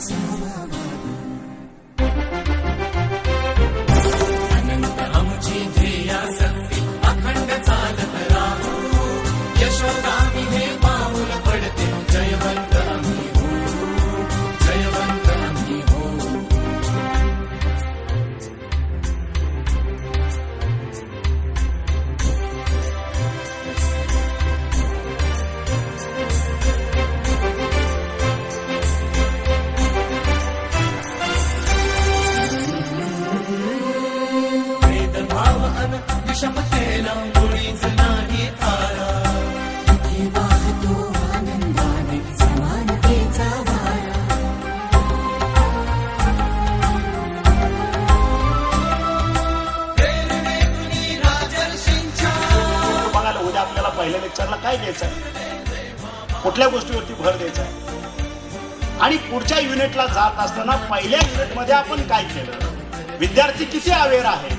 inside. वाहन विषमतेला मुळीच नाही थारा वाहतो आनंदाने समानतेचा वारा प्रेरणेतुनी राजर्षींच्या बघायला उद्या आपल्याला पहिल्या लेक्चरला काय द्यायचं आहे कुठल्या गोष्टीवरती भर द्यायचा आहे आणि पुढच्या युनिटला जात असताना पहिल्या युनिटमध्ये आपण काय केलं? विद्यार्थी किती अवेअर आहे